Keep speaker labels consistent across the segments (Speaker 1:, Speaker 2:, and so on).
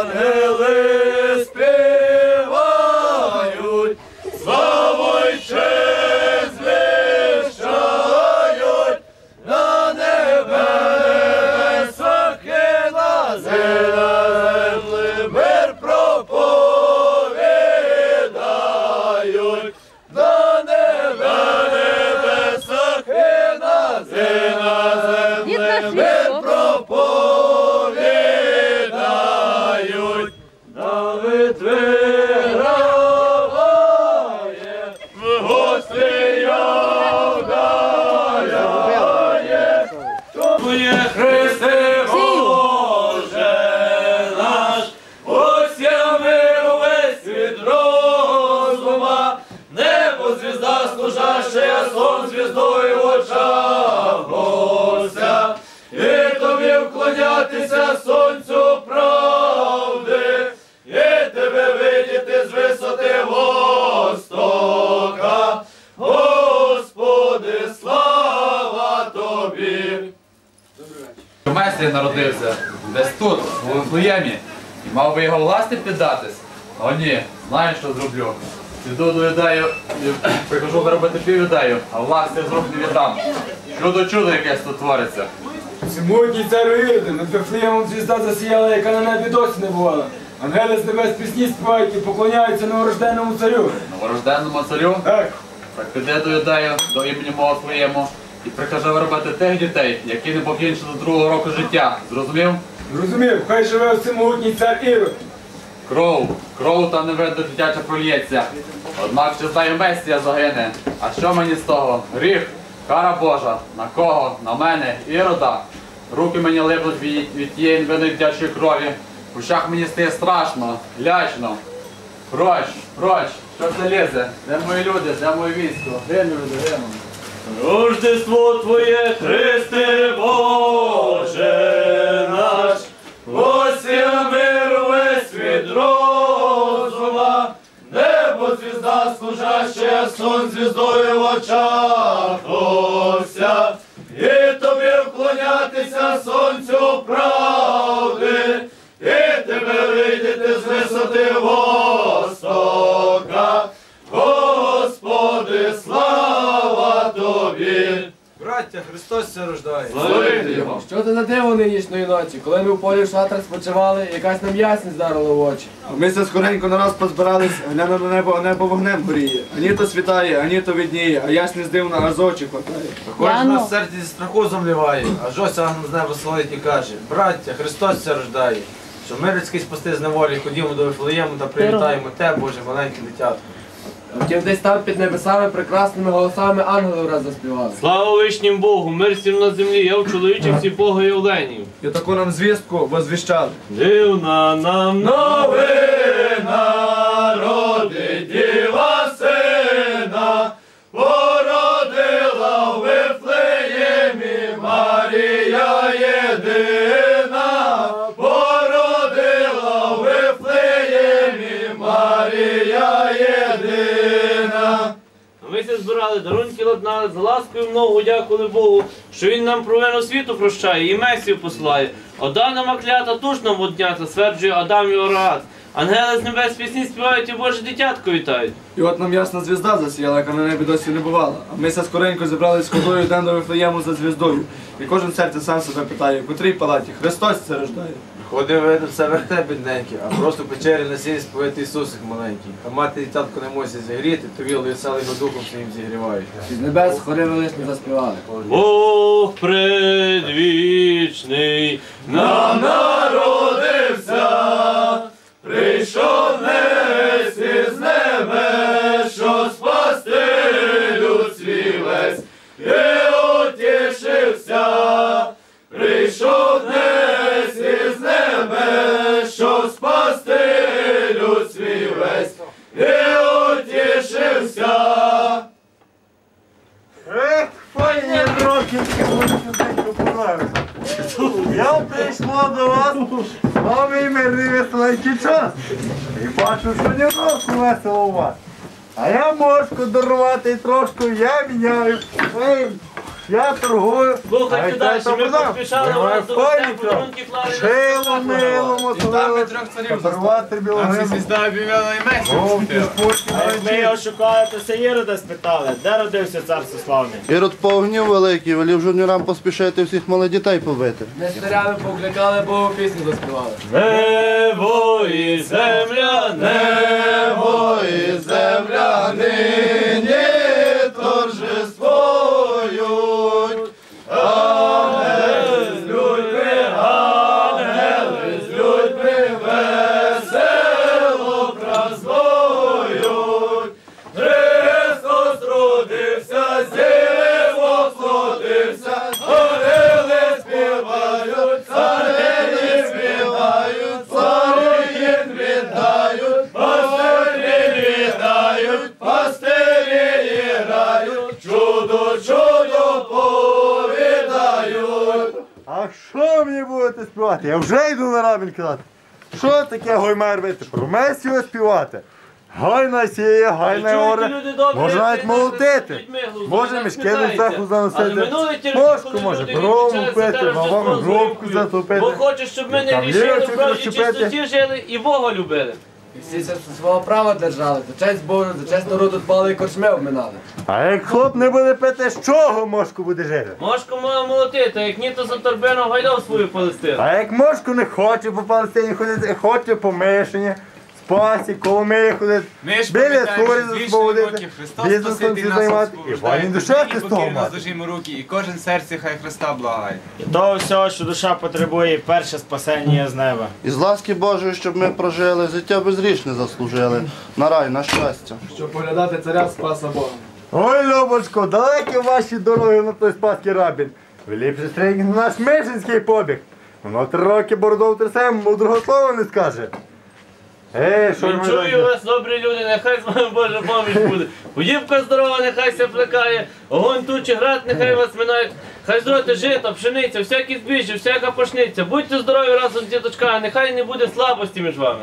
Speaker 1: ангели співають, славу й честь на небесах і на землі мир проповідають, на небесах Твоє Христе
Speaker 2: Народився, десь тут, у Вифлеємі, і мав би його власті піддатись. О ні, знаєш, що зроблю. Піду до юдею, і прикажу виробити пів юдею, а власті з рук не віддам. Чудо чудо якесь тут твориться.
Speaker 3: Всемогутній царю Іроди, над Вифлеємом звізда засіяла, яка на небі досі не бувала. Ангели з небес пісні співають і поклоняються новорожденному царю.
Speaker 2: Новорожденному царю,
Speaker 3: Так,
Speaker 2: так піди до юдею, до імені мого своєму, і прикажи виробити тих дітей, які не покінчили другого року життя. Зрозумів?
Speaker 3: зрозумів, хай живе всемогутній цар Ірод.
Speaker 2: Кров, кров та не видно дитяча прольється. Однак ще знаю Месія загине. А що мені з того? Гріх, кара Божа. На кого? На мене, ірода. Руки мені липлуть від, від тієї невинної дитячої крові. В ушах мені стає страшно, лячно. Проч, проч, що це лізе? Де мої люди, де моє військо? Гину, люди, гину.
Speaker 1: Рождество Твоє, Христе Боже наш, ось я мир весь від розума, небо звізда служащая, сон звіздою в очах Ося, і тобі вклонятися сонцю правди,
Speaker 4: Христос ся рождає.
Speaker 1: Славити його!
Speaker 5: Що це за диво нинішньої ночі? Коли ми в полі в шатрах спочивали, якась нам ясність вдарила в очі.
Speaker 6: Ми все скоренько нараз позбирались, гляну на небо, а небо вогнем горіє. Ані то світає, ані то відніє, а ясність дивна, аж з очі хватає.
Speaker 4: Кожен нас серці зі страху замліває, а жось ангел з неба славить і каже, браття, Христос ся рождає. Що ми людський спасти з неволі, ходімо до Вифлеєму та привітаємо те, Боже, маленьке дитятко.
Speaker 5: Втім, десь там під небесами прекрасними голосами ангели враз заспівали.
Speaker 7: Слава вишнім Богу, мир всім на землі, я в чоловічих всі Богоявленів.
Speaker 6: І таку нам звістку возвіщали.
Speaker 7: Дивна нам
Speaker 1: Новина родить діва сина, породила в Вифлеємі Марія єдина,
Speaker 7: А збирали, дарунки ладнали, за ласкою много дякували Богу, що він нам провину світу прощає і Месію посилає. Одана маклята туш нам однята, стверджує Адам і Орат. Ангели з небес пісні співають і Боже дитятко вітають.
Speaker 6: І от нам ясна звізда засіяла, яка на небі досі не бувала. А ми скоренько зібрались з ходою йдемо до Вифлеєму за звіздою. І кожен в серці сам себе питає, в котрій палаті Христос це рождає.
Speaker 4: Ходив видно все верте бідненький, а просто в печері на сілі сповити Ісусик маленький. А мати дитятко не може зігріти, то віл веселий його духом своїм зігрівають.
Speaker 5: З небес хори величні заспівали.
Speaker 7: Бог предвічний,
Speaker 1: на народився, що спасти люд свій весь, і утішився.
Speaker 8: Ех, файні роки, Я прийшла до вас, новий мирний веселенький час. І бачу, що не року весело у вас. А я можу дарувати трошки, я міняю. Я торгую.
Speaker 7: Слухайте далі, ми поспішали
Speaker 8: Давай
Speaker 7: вас до подарунки клали.
Speaker 8: Шило, мило, мотовили.
Speaker 4: Об'явила і.
Speaker 8: Вовки, спорті,
Speaker 9: Ми його шукали, то це Ірода спитали, де родився цар славний?
Speaker 1: Ірод погнів великий, велів журнірам поспішити всіх малих дітей побити.
Speaker 5: Ми старями покликали, бо пісню заспівали.
Speaker 7: Небо і земля, небо
Speaker 1: Ой, земля нині
Speaker 8: співати? Я вже йду на рабін казати. Що таке гоймай робити? Про Месію співати. Гайна сіє, гайна
Speaker 7: Чуєте,
Speaker 8: оре.
Speaker 7: люди
Speaker 8: Можна навіть молотити. Може мішки до цеху заносити.
Speaker 7: коли
Speaker 8: може,
Speaker 7: люди
Speaker 8: пити, мавану
Speaker 7: горілкою.
Speaker 8: затопити.
Speaker 7: Бо хочеш, щоб ми не рішили,
Speaker 8: прищепити.
Speaker 7: чистоті жили і Бога любили.
Speaker 5: І всі це свого права держали, за честь Божу, за честь народу дбали і корчми обминали.
Speaker 8: А як хлоп не буде пити, з чого мошку буде жити?
Speaker 7: Мошку мала молотити, а як ні, то за торбину гайдав свою Палестину.
Speaker 8: А як мошку не хоче по Палестині ходити, хоче по Мишині, спасі, коло Миї ходити,
Speaker 4: Ми ж
Speaker 8: біля
Speaker 4: з років Христос
Speaker 8: бізнесом всі займати, і
Speaker 4: освобождає.
Speaker 8: душа Христова мати.
Speaker 4: зложимо руки, і кожен серці хай Христа благає.
Speaker 9: І того всього, що душа потребує, перше спасення з неба.
Speaker 1: Із ласки Божої, щоб ми прожили, життя безрічне заслужили, на рай, на щастя.
Speaker 6: Щоб поглядати царя спаса Бога.
Speaker 8: Ой, Любочко, далекі ваші дороги на той спадський рабін. Ліпше на наш Мишинський побіг. Воно три роки бородов трясем, мудрого слова не скаже. Ей, що ви
Speaker 7: Вінчую
Speaker 8: робите?
Speaker 7: вас, добрі люди, нехай з вами Божа поміч буде. Удівка здорова, нехай ся плекає, огонь тучі, град, нехай вас минають. Хай зроти жито, пшениця, всякі збіжжя, всяка пашниця. Будьте здорові разом з діточками, нехай не буде слабості між вами.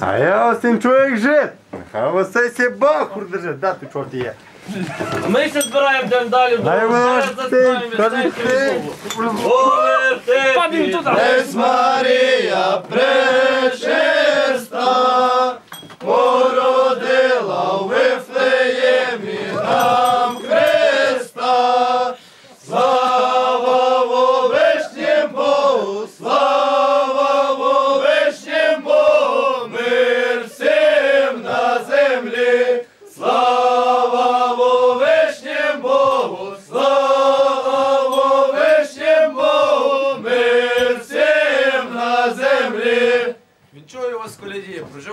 Speaker 8: А я вас не чую, як жит. Нехай вас цей бахур держить, да ти чорт є.
Speaker 7: Ми ще збираємо день далі, зараз. Повертепі.
Speaker 1: Десь Марія пречиста, породила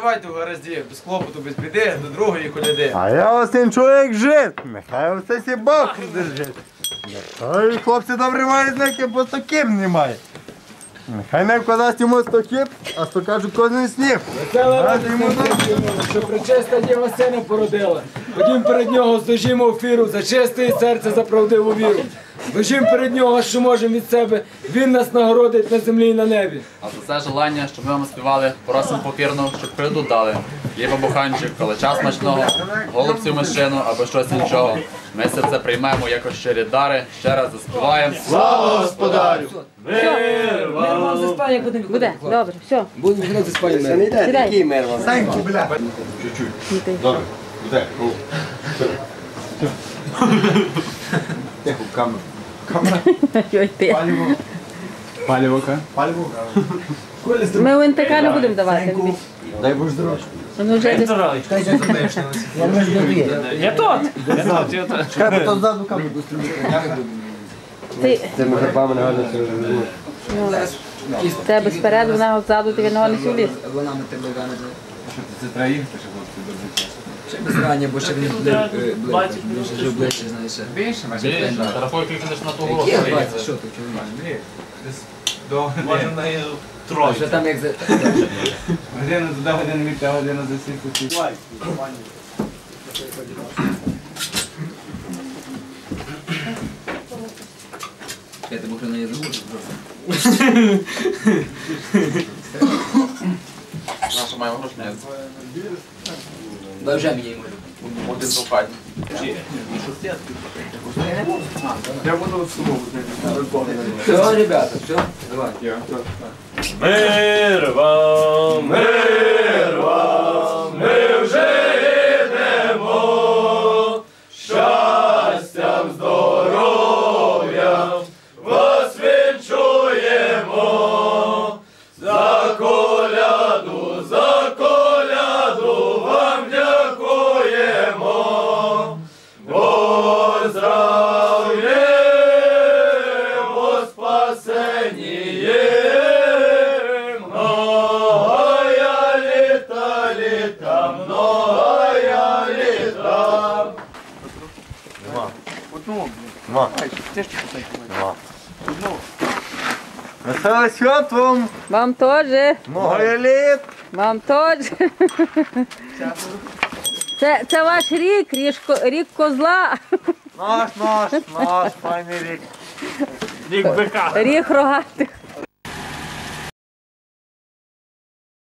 Speaker 4: проживайте в гаразді, без клопоту, без біди, до другої коляди.
Speaker 8: А я не чую, як жит. Нехай вас цей сі бахур держить. Нехай хлопці добре мають знаки, бо стоків немає. Нехай не вкладасть йому стоків, а сто кажуть кожен сніг.
Speaker 3: Весела
Speaker 8: Раді йому
Speaker 3: що причиста діва сина породила. Ходім перед нього, зложімо офіру за чисте серце за правдиву віру. Зложім перед нього, що можемо від себе. Він нас нагородить на землі і на небі.
Speaker 2: А за це желання, щоб ми вам співали, просимо покірно, щоб прийду дали. Хліба буханчик, калача смачного, голубців мишину або щось іншого. Ми все це приймемо як щирі дари, ще раз заспіваємо.
Speaker 1: Слава Господарю!
Speaker 10: Буде, добре, все.
Speaker 5: Будемо грати спальні
Speaker 10: Сідай.
Speaker 5: Який мер вам?
Speaker 8: Саньку, бля.
Speaker 10: Ой, ти.
Speaker 6: Палівока.
Speaker 10: Ми в НТК не будемо давати.
Speaker 8: Дай Боже здоров'я.
Speaker 10: Ну, вже десь-
Speaker 7: Я тут! Я тут, я тут.
Speaker 8: Чекай, бо то ззаду камеру
Speaker 10: ти,
Speaker 5: Цими грибами не гадно
Speaker 10: ну, в тебе спереду, вона ззаду, ти нього не сюди.
Speaker 5: Вона на тебе гане.
Speaker 6: Це їхати, щоб хлопці добре.
Speaker 5: Ще без рання, бо ще він вже ближче, знаєш.
Speaker 6: Більше, майже.
Speaker 2: Більше, рахуй, як ти на того року.
Speaker 5: бачиш, що тут чоловік?
Speaker 6: Десь до
Speaker 7: Може в троє.
Speaker 5: Що там як за...
Speaker 6: Годину туди, годину від, а годину за сітку.
Speaker 5: Я тебе хрена я забуду.
Speaker 2: Наша маємо гроші.
Speaker 5: Дай вже мені може.
Speaker 11: один по хаті.
Speaker 6: Я буду з собою.
Speaker 12: Все, ребята, все, давай.
Speaker 1: Мир вам,
Speaker 8: Веселе свят вам,
Speaker 10: Вам теж.
Speaker 8: много літ.
Speaker 10: Вам теж. Це, це ваш рік, ріжко, рік козла,
Speaker 8: Наш, наш, наш, файний рік.
Speaker 1: Рік бика.
Speaker 10: рік рогатих.